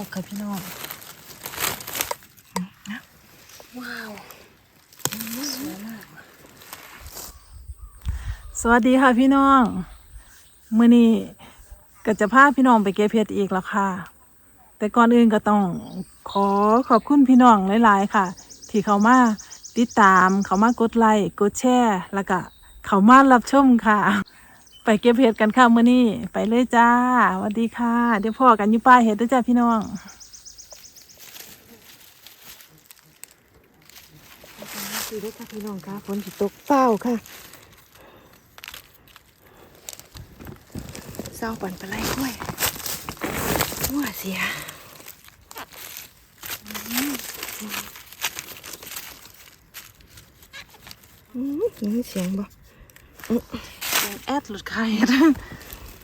อกค่ะพี่น้องว้าวสวยมากสวัสดีค่ะพี่น้องมื้อนี้ก็จะพาพี่น้องไปเก็บเห็ดอีกแล้วค่ะ แต่ก่อนอื่นก็ต้องขอขอบคุณพี่น้องหลาย ๆ ค่ะ ที่เขามาติดตามเขามากดไลค์กดแชร์แล้วก็เขามารับชมค่ะ ไปเก็บเห็ดกันค่ะมื้อนี้ ไปเลยจ้าสวัสดีค่ะ เดี๋ยวพ่อกันอยู่ป้ายเห็ดด้วยจ้าพี่น้องคือได้ค่ะพี่น้องค่ะฝนสิตกเฝ้าค่ะเศร้าปั่นไปไหลกล้วยหัวเสียอืมเสียงบ่ ยังแอดหลุดไข่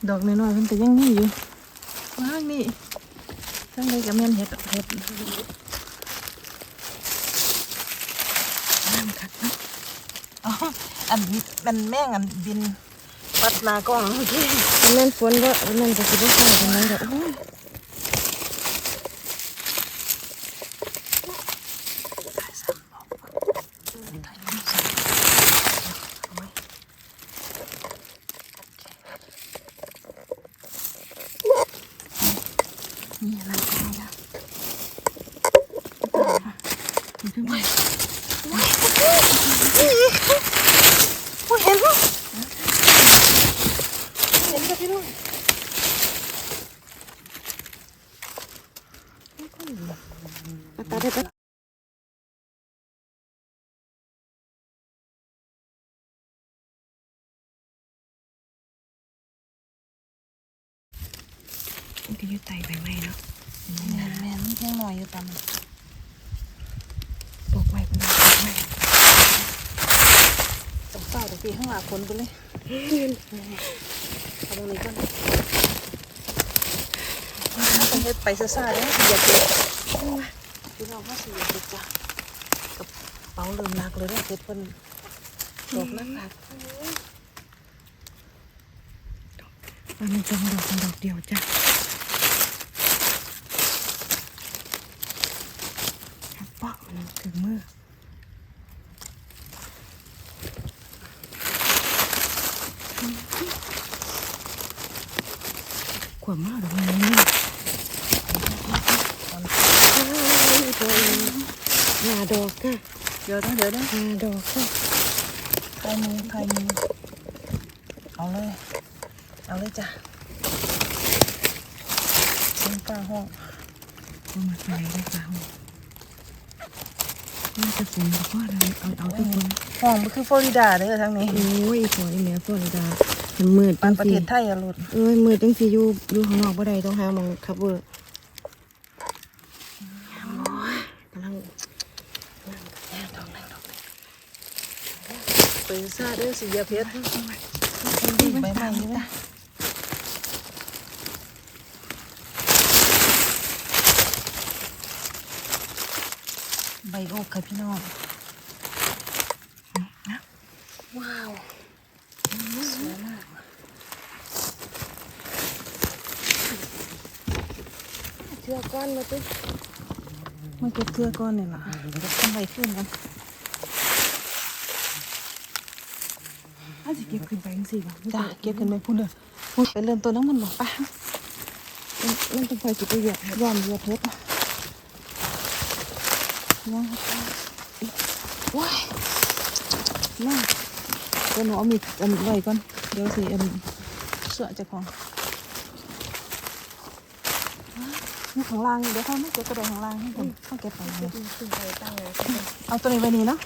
ดอกน้อยๆมันแต่ยังนี่อยู่ว่างนี่ทั้งใดกับแม่นเห็ดเห็ดน้ำคักเนาะอ๋ออันมันแม่งอันบินปัดหนากล้องเมื่อกี้มันแม่นฝนบ่มันแม่นจะสิบ่เข้าตรงนั้นดอกโอ้ยนี่อะไรกันเนี่ยมันขึ้นมา โอ้ย เห็นปะเห็นกับพี่น้องมาตัดได้ปะมันก็อยู่ไตใบไม้เนาะแม่นแม่นแห้งหน่อยอยู่ตาม ปลูกไว้เป็นปลูกไว้ตรงเฝ้าตรงปีข้างหลังคนไปเลยเอาตรงนี้ก่อนต้องเฮ็ดไปซ่าๆเลยอย่าเก็บพี่น้องมาสิอย่าเก็บจ้ะกับเป๋าเริ่มหนักเลยเด้อเก็บเพิ่นดอกนักหนักมันจะดอกเป็นดอกเดียวจ้ะ ครับปอกมันถึงมือขวบมากดอกไม้นี่หาดอกค่ะเดี๋ยวนะเดี๋ยวนะหาดอกค่ะใครมือใครมือเอาเลย เอาเลยจ้ะเส้นฟ้าห้องก็มาใส่ได้ค่ะ น่าจะฝนแล้วก็เราเอาเอาที่ฝนห้องมันคือฟลอริดาเด้อทางนี้ โอ้ยฝนอีเมียฝนดามันมืดปาจันงประสิเทศไทยอะลูดเอ้ยมืดจังสิอยู่อยู่ข้างนอกบ่ได้ต้องหาหมองคับเวอร์กำลังไปซาเด้อสิยาเพชรใบไม้นี่ไหม ใบโอกค่ะพี่น้องว้าวสวยมากเชื่อก้อนมาตุ้มันเก็บเกลือก้อนนี่ล่ะทำใบขึ้นกันถ้าสิเก็บขึ้นไปจังสิบ่จ้าเก็บกันไปพูดเลยไปเริ่มต้นน้ำมันบอกไปมันมันต้องคอยสิไปเหยียบยอมเหยียบเพชร น้องว้ายน่าเดี๋ยวหนูเอามีดเอามีดไว้ก่อน เดี๋ยวสิเอันเสื้อจะของนี่ของล่างเดี๋ยวเขาไม่เก็บกระโดดของล่างให้ผมเขาเก็บไปเลยเอาตัวนี้ไปนี่เนาะ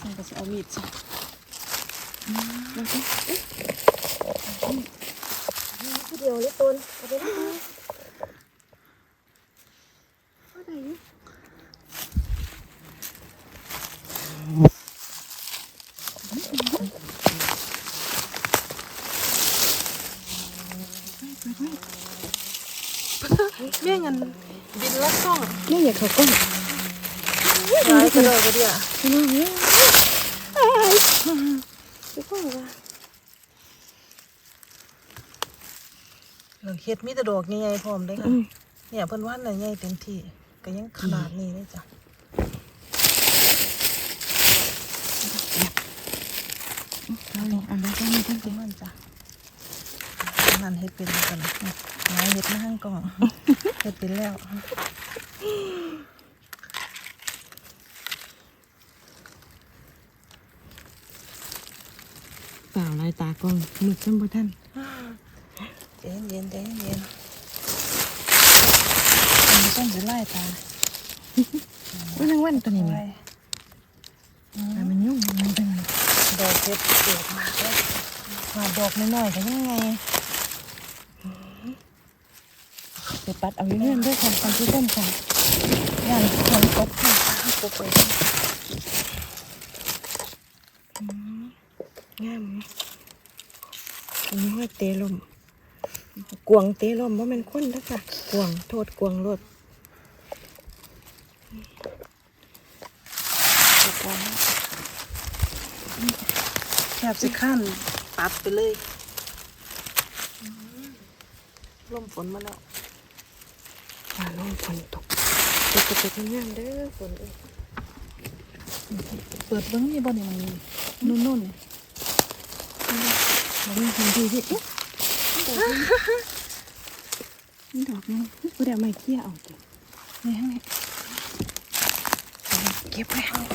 ฉันก็จะเอามีดใส่มันก็เดียวเลยต้นเอาไปได้ไหมก็ได้อยู่ เมี่ยงกันบินลัดกล้อง ไม่อยาก เขาก้อนหายกระโดดกระเดียพี่น้องเนี่ยไอ้พี่พ่อว่าเฮ็ดมีแต่ดอกใหญ่ๆพร้อมเด้ค่ะเนี่ยเพิ่นว่าน่ะใหญ่เต็มที่ก็ยังขนาดนี้เลยจ้ะเอาเลยอาเลยต้องมีต้งประมาณจ้ะนั่นเฮ็ดเป็นกันนะหาเฮ็ดมาห้างกล่องเฮ็ดเป็นแล้ว เปล่าลายตากล้องหมึกจนบ่ทันใจเย็นๆใจเย็นๆมันต้องสิไล่ตาวันนึงวันตัวนี้ไว้แม่มันยุ่งมันเป็นไงดอกเฮ็ดเกิดมากเลยมาดอกน้อยๆก็ยังไงไปปัดเอาอยู่เรื่อยด้วยค่ะตอนที่ต้นค่ะย่านคนตกที่ตกไป งามไหมอันนี้ว่าเตะลมกวางเตะลมว่ามันคนแล้วค่ะกวางโทษกวางรถแคบสิขั้นตัดไปเลยลมฝนมาแล้วฟ้าลมฝนตกตกตกตกงามเด้อฝนเอ้ยเปิดเบิ้งนี่บ่นี่มันนุ่นๆ นี่มันมีพื้นที่ที่เอ๊ะนี่ดอกนึงกูเดี๋ยวไม่เคี่ยเอาจ้ะนี่ให้เก็บไปนี่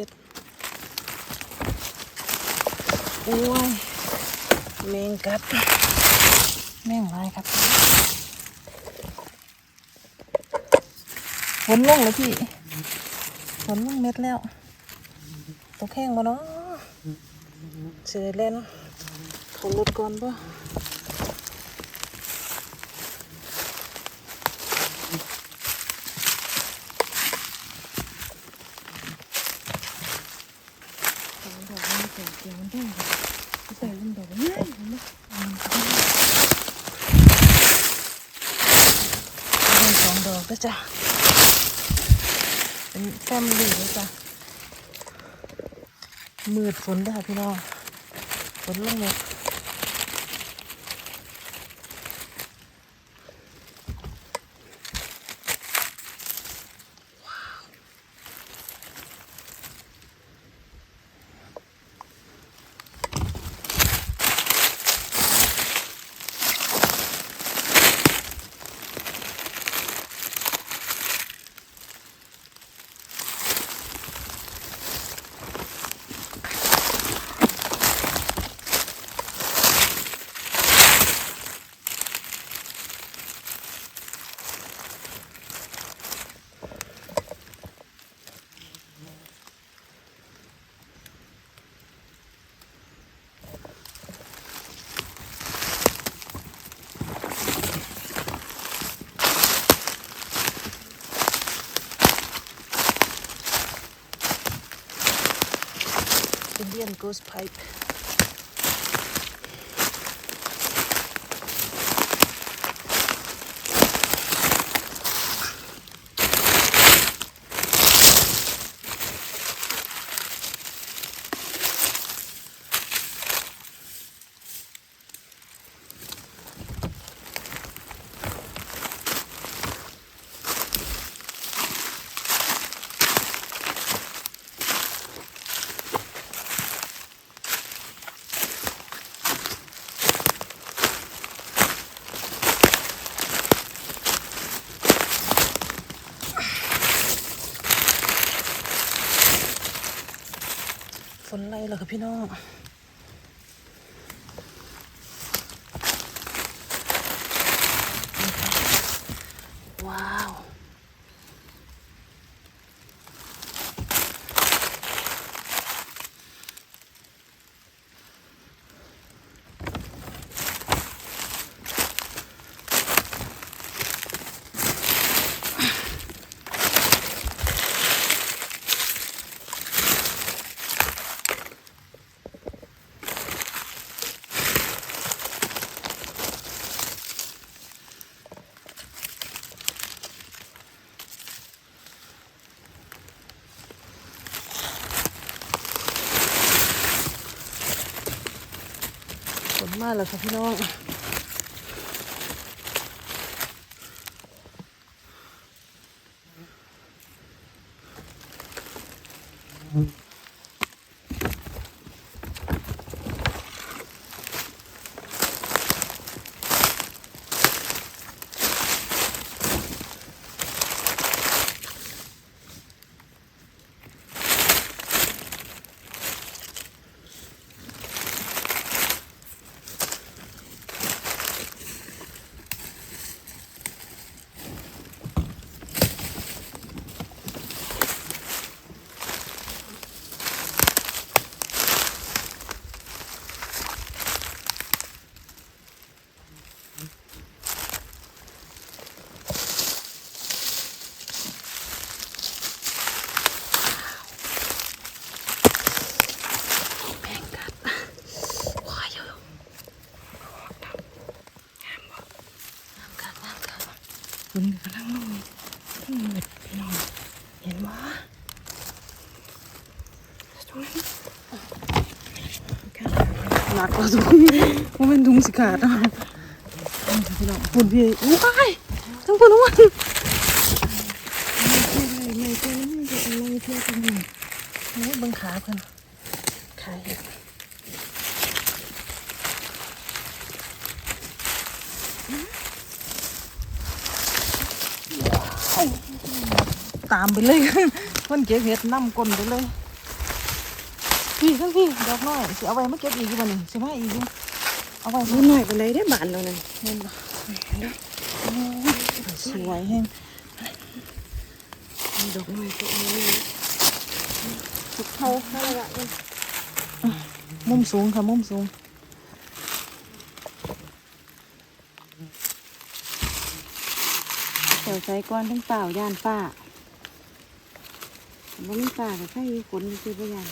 จ็ดโอ้ยแมงกัด แมงลายครับฝนลงแล้วพี่ฝนลงเม็ดแล้ว ตกแห้งบ่เนาะเสือเล่นเขาลดก่อนป่ะ ดอกมันใส่เกี่ยวมันได้ค่ะใส่ลมดอกง่ายเห็นไหม เล่นสองดอกก็ จ้ะ เป็นแฟมลี่เลยจ้ะ มืดฝนได้อค่ะพี่น้องฝนลงเลย Indian ghost pipe พี่น้องว้า มาแล้วค่ะพี่น้องว้าย ฝนกำลังลงขึ้นมืดพี่น้องเห็นบ่ตรงนั้นค่ะ หนักกว่าถุงว่าเป็นถุงสิขาดอะพี่น้องฝุ่นพี่ว้ายทั้งฝุ่นทั้งวันไม่ใช่ไม่ใช่ไม่ใช่ตรงนี้โอ้ยเบังขาเพิ่นขายตามไปเลยเพิ่นเก็บเห็ดนำก้นไปเลย พี่ทั้งพี่ดอกน้อยสิเอาไว้มาเก็บอีกอยู่บ่นี่สิมาอีกอยู่เอาไว้มันหน่อยไปเลยได้บานแล้วนั่นเห็นบ่สวยแฮงดอกไม้ตัวนี้สุดเท่านั่นแหละมุมสูงค่ะมุมสูงเดี๋ยวใส่ก้อนทั้งเปล่าย่านฝ้าบ่มีฝ้าก็ใส่ขนซื้อไปย่าน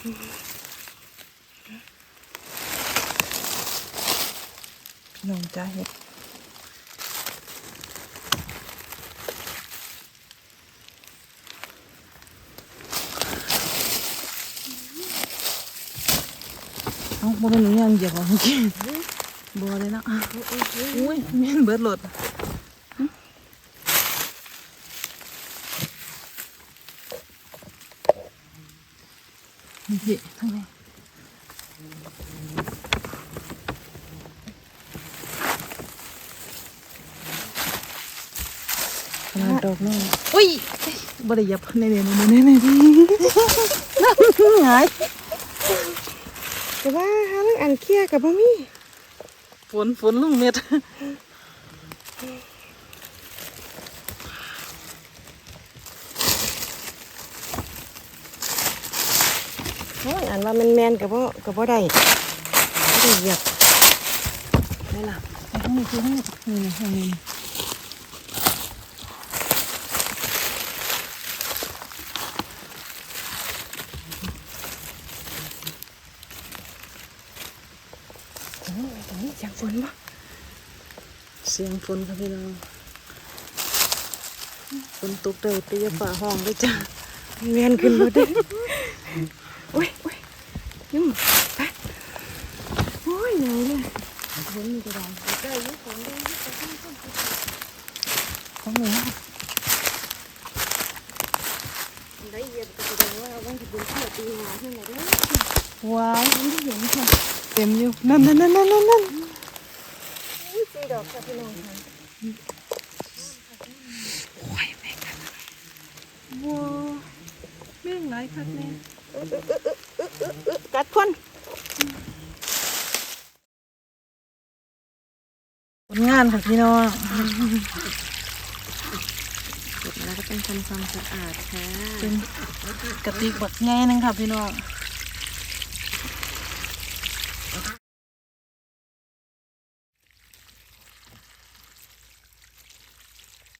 พี่น้องจ้าเห็ดเอ้าบ่เป็นหนูยังเหยียบเอาเมื่อกี้บ่เลยเนาะอุ้ยแม่นเบิดรถ นี่พี่ทั้งนี้ขนาดดอกน้อยอุ้ยบ่ได้เหยับในนี่นี่นี่นี่หายแต่ว่าหาเรื่องอันเคลียร์กับบ่มีฝนฝนลงเม็ด โอ้ยอันว่ามันแมนกับบ่ากับบ่าได้บ่ได้เหยียบได้ล่ะไอ้ข้างนี้คือข้างนี้นี่ข้างนี้โอ้ยตรงนี้เสียงฝนบ่เสียงฝนค่ะพี่น้องฝนตกได้แต่อย่าฝ่าห้องด้วยจ้าแมนขึ้นบ่ได้ อ้ยโอ้ยยุ่งไปโอ้ยใหญ่เลยฝนมีกระดานได้อยุ่ฝนได้อยุ่ฝนได้อยุ่ของหนูได้เยียบก็แสดงว่าวันที่เป็นเที่ยวปีหาเท่าไหร่เด้อว้าวมันที่เห็นค่ะเต็มอยู่นั่นนั่นนั่นนั่นนั่นนั่นอุ้ยสีดอกค่ะพี่น้องค่ะว้าวแม่งหลายคักแน่ กัดคนผลงานค่ะพี่น้องเสร็จแล้วก็ต้องทำความสะอาดค่ะเป็นกระติกบักใหญ่หนึงค่ะพี่น้อง